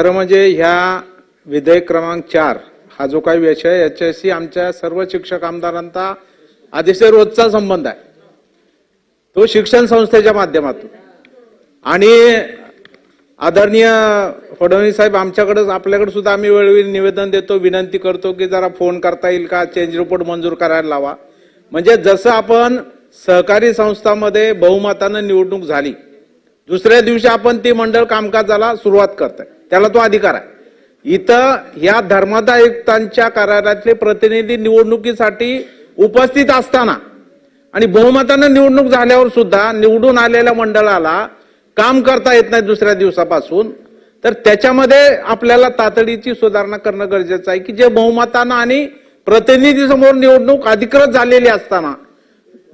खरं म्हणजे ह्या विधेयक क्रमांक चार हा जो काही विषय आहे, याच्याशी आमच्या सर्व शिक्षक आमदारांचा अतिशय रोजचा संबंध आहे. तो शिक्षण संस्थेच्या माध्यमातून. आणि आदरणीय फडणवीस साहेब आमच्याकडंच आपल्याकडे सुद्धा आम्ही वेळोवेळी निवेदन देतो विनंती करतो की जरा फोन करता येईल का चेंज रिपोर्ट मंजूर करायला लावा. म्हणजे जसं आपण सहकारी संस्थामध्ये बहुमतानं निवडणूक झाली दुसऱ्या दिवशी आपण ती मंडळ कामकाजाला सुरुवात करताय. त्याला तो अधिकार आहे. इथं या धर्मादायुक्तांच्या कार्यालयातले प्रतिनिधी निवडणुकीसाठी उपस्थित असताना आणि बहुमतानं निवडणूक झाल्यावर सुद्धा निवडून आलेल्या मंडळाला काम करता येत नाही दुसऱ्या दिवसापासून तर त्याच्यामध्ये आपल्याला तातडीची सुधारणा करणं गरजेचं आहे की जे बहुमतानं आणि प्रतिनिधी समोर निवडणूक अधिकृत झालेली असताना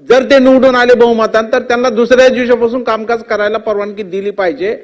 जर ते निवडून आले बहुमतान तर त्यांना दुसऱ्या दिवसापासून कामकाज करायला परवानगी दिली पाहिजे.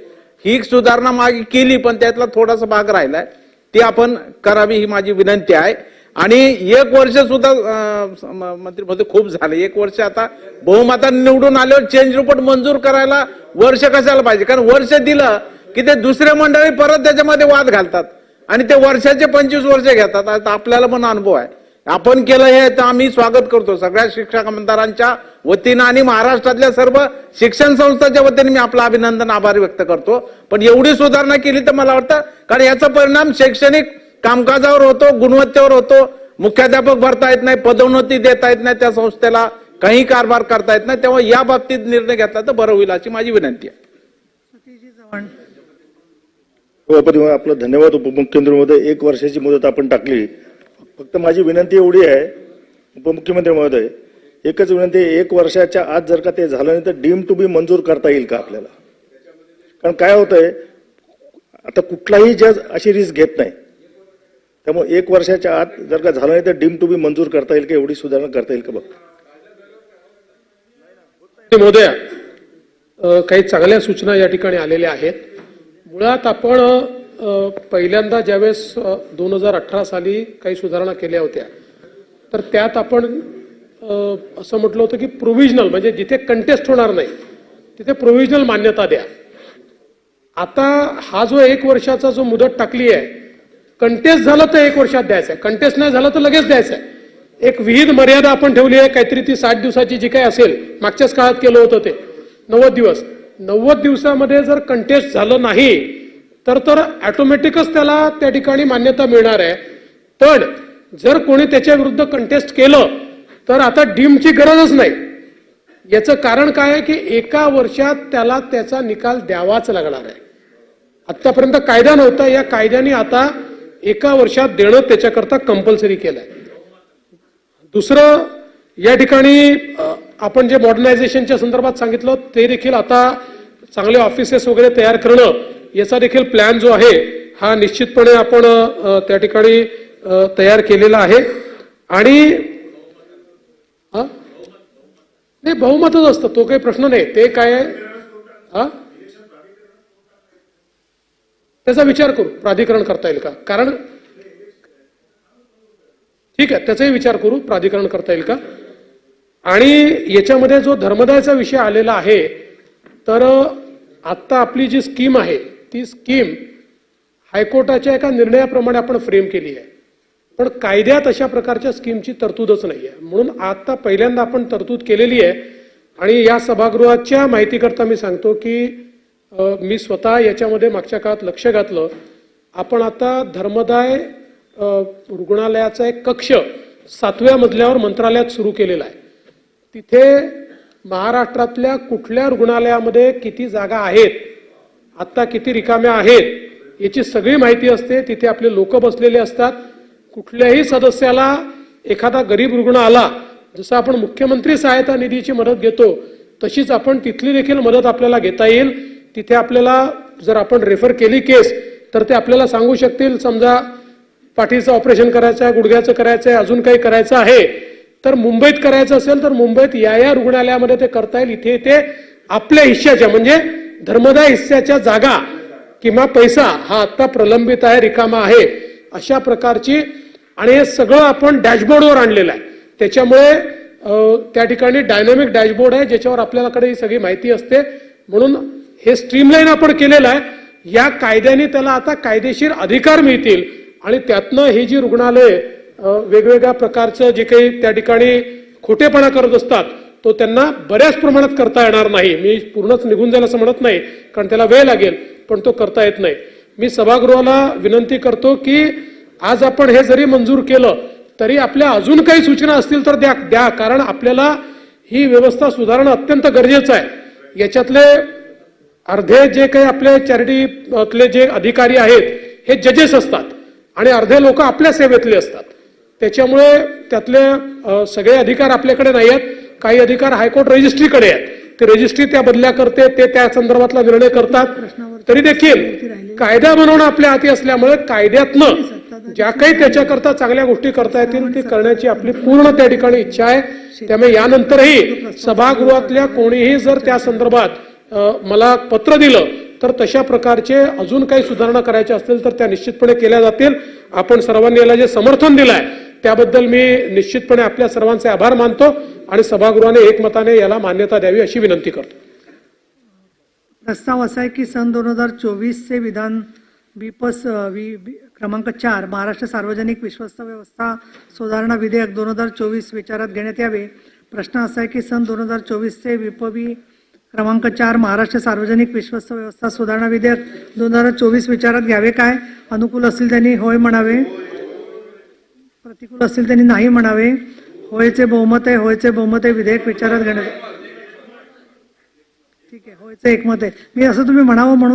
ही सुधारणा मागे केली पण त्यातला थोडासा भाग राहिलाय. ती आपण करावी ही माझी विनंती आहे. आणि एक वर्ष सुद्धा अं, म- खूप झालं. एक वर्ष आता बहुमताने निवडून आल्यावर चेंज रिपोर्ट मंजूर करायला वर्ष कशाला पाहिजे? कारण वर्ष दिलं की ते दुसऱ्या मंडळी परत त्याच्यामध्ये वाद घालतात. आणि ते वर्षाचे पंचवीस वर्ष घेतात. आता आपल्याला पण अनुभव आहे. आपण केलं हे तर आम्ही स्वागत करतो. सगळ्या शिक्षक आमदारांच्या वतीनं आणि महाराष्ट्रातल्या सर्व शिक्षण संस्थांच्या वतीने मी आपलं अभिनंदन आभार व्यक्त करतो. पण एवढी सुधारणा केली तर मला वाटतं कारण याचा परिणाम शैक्षणिक कामकाजावर होतो गुणवत्तेवर होतो. मुख्याध्यापक भरता येत नाही पदोन्नती देता येत नाही त्या संस्थेला काही कारभार करता येत नाही. तेव्हा या बाबतीत निर्णय घेतला तर बरं होईल अशी माझी विनंती आहे. सभापती आपलं धन्यवाद उपमुख्यमंत्री महोदय एक वर्षाची मुदत आपण टाकली. फक्त माझी विनंती एवढी आहे उपमुख्यमंत्री महोदय एकच विनंती एक वर्षाच्या आत जर का ते झालं नाही तर डीम टू बी मंजूर करता येईल का आपल्याला? कारण काय होतंय आता कुठलाही जज अशी रिस्क घेत नाही. त्यामुळे एक वर्षाच्या आत जर का झालं नाही तर डीम टू बी मंजूर करता येईल का एवढी सुधारणा करता येईल का बघ? महोदया काही चांगल्या सूचना या ठिकाणी आलेल्या आहेत. मुळात आपण पहिल्यांदा ज्यावेळेस दोन हजार अठरा साली काही सुधारणा केल्या होत्या तर त्यात आपण असं म्हटलं होतं की प्रोव्हिजनल म्हणजे जिथे कंटेस्ट होणार नाही तिथे प्रोव्हिजनल मान्यता द्या. आता हा जो एक वर्षाचा जो मुदत टाकली आहे कंटेस्ट झालं तर एक वर्षात द्यायचं आहे कंटेस्ट नाही झालं तर लगेच द्यायचं आहे एक विहित मर्यादा आपण ठेवली आहे काहीतरी ती साठ दिवसाची जी काही असेल मागच्याच काळात केलं होतं ते नव्वद दिवस. नव्वद दिवसामध्ये जर कंटेस्ट झालं नाही तर तर ऑटोमॅटिकच त्याला त्या ठिकाणी मान्यता मिळणार आहे. पण जर कोणी त्याच्या विरुद्ध कंटेस्ट केलं तर आता डीमची गरजच नाही. याचं कारण काय आहे की एका वर्षात त्याला त्याचा निकाल द्यावाच लागणार आहे. आतापर्यंत कायदा नव्हता या कायद्याने आता एका वर्षात देणं त्याच्याकरता कंपल्सरी केलंय. दुसरं या ठिकाणी आपण जे मॉडर्नायझेशनच्या संदर्भात सांगितलं ते देखील आता चांगले ऑफिसेस वगैरे तयार करणं याचा देखील प्लॅन जो आहे हा निश्चितपणे आपण त्या ठिकाणी तयार केलेला आहे. आणि नाही बहुमतच असतं. तो काही प्रश्न नाही. ते काय आहे? हा? त्याचा विचार करू. प्राधिकरण करता येईल का? कारण ठीक आहे. त्याचाही विचार करू. प्राधिकरण करता येईल का? आणि याच्यामध्ये जो धर्मदायचा विषय आलेला आहे तर आत्ता आपली जी स्कीम आहे ती स्कीम हायकोर्टाच्या एका निर्णयाप्रमाणे आपण फ्रेम केली आहे. पण कायद्यात अशा प्रकारच्या स्कीमची तरतूदच नाही आहे म्हणून आता पहिल्यांदा आपण तरतूद केलेली आहे. आणि या सभागृहाच्या माहितीकरता मी सांगतो की मी स्वतः याच्यामध्ये मागच्या काळात लक्ष घातलं. आपण आता धर्मदाय रुग्णालयाचा एक कक्ष सातव्या मजल्यावर मंत्रालयात सुरू केलेला आहे. तिथे महाराष्ट्रातल्या कुठल्या रुग्णालयामध्ये किती जागा आहेत? आत्ता किती रिकाम्या आहेत याची सगळी माहिती असते. तिथे आपले लोक बसलेले असतात. कुठल्याही सदस्याला एखादा गरीब रुग्ण आला जसं आपण मुख्यमंत्री सहायता निधीची मदत घेतो तशीच आपण तिथली देखील मदत आपल्याला घेता येईल. तिथे आपल्याला जर आपण रेफर केली केस तर ते आपल्याला सांगू शकतील समजा पाठीचं ऑपरेशन करायचं आहे गुडघ्याचं करायचं आहे अजून काही करायचं आहे. तर मुंबईत करायचं असेल तर मुंबईत या या रुग्णालयामध्ये ते करता येईल. इथे ते आपल्या हिश्श्याच्या म्हणजे धर्मदाय हिस्स्याच्या जागा किंवा पैसा हा आत्ता प्रलंबित आहे रिकामा आहे अशा प्रकारची आणि हे सगळं आपण डॅशबोर्डवर आणलेलं आहे. त्याच्यामुळे त्या ठिकाणी डायनॅमिक डॅशबोर्ड आहे ज्याच्यावर आपल्याकडे ही सगळी माहिती असते. म्हणून हे स्ट्रीमलाईन आपण केलेलं आहे. या कायद्याने त्याला आता कायदेशीर अधिकार मिळतील. आणि त्यातनं ही जी रुग्णालय वेगवेगळ्या प्रकारचं जे काही त्या ठिकाणी खोटेपणा करत असतात तो त्यांना बऱ्याच प्रमाणात करता येणार नाही. मी पूर्णच निघून जायला असं म्हणत नाही कारण त्याला वेळ लागेल पण तो करता येत नाही. मी सभागृहाला विनंती करतो की आज आपण हे जरी मंजूर केलं तरी आपल्या अजून काही सूचना असतील तर द्या द्या कारण आपल्याला ही व्यवस्था सुधारणं अत्यंत गरजेचं आहे. याच्यातले अर्धे जे काही आपले चॅरिटीतले जे अधिकारी आहेत हे जजेस असतात आणि अर्धे लोक आपल्या सेवेतले असतात. त्याच्यामुळे त्यातले सगळे अधिकार आपल्याकडे नाही आहेत काही अधिकार हायकोर्ट रजिस्ट्रीकडे आहेत. ते रजिस्ट्री त्या बदल्या करते ते त्या संदर्भातला निर्णय करतात. तरी देखील कायदा बनवणं आपल्या हाती असल्यामुळे कायद्यातनं ज्या काही त्याच्याकरता चांगल्या गोष्टी करता येतील ते करण्याची आपली पूर्ण त्या ठिकाणी इच्छा आहे. त्यामुळे यानंतरही सभागृहातल्या कोणीही जर त्या संदर्भात मला पत्र दिलं तर तशा प्रकारचे अजून काही सुधारणा करायच्या असतील तर त्या निश्चितपणे केल्या जातील. आपण सर्वांनी याला जे समर्थन दिलं आहे त्याबद्दल मी निश्चितपणे आपल्या सर्वांचे आभार मानतो आणि सभागृहाने एकमताने याला मान्यता द्यावी अशी विनंती करतो. प्रस्ताव असा आहे की सन दोन हजार चोवीसचे विधान विपस वी वि क्रमांक चार महाराष्ट्र सार्वजनिक विश्वस्त व्यवस्था सुधारणा विधेयक दोन हजार चोवीस विचारात घेण्यात यावे. प्रश्न असा आहे की सन दोन हजार चोवीसचे विपवी क्रमांक चार महाराष्ट्र सार्वजनिक विश्वस्त व्यवस्था सुधारणा विधेयक दोन हजार चोवीस विचारात घ्यावे काय? अनुकूल असतील त्यांनी होय म्हणावे. प्रतिकूल असतील त्यांनी नाही म्हणावे. होयचे बहुमत आहे होयचे बहुमत आहे विधेयक विचारात घेण्यात ठीक आहे होयचं एकमत आहे. मी असं तुम्ही म्हणावं म्हणून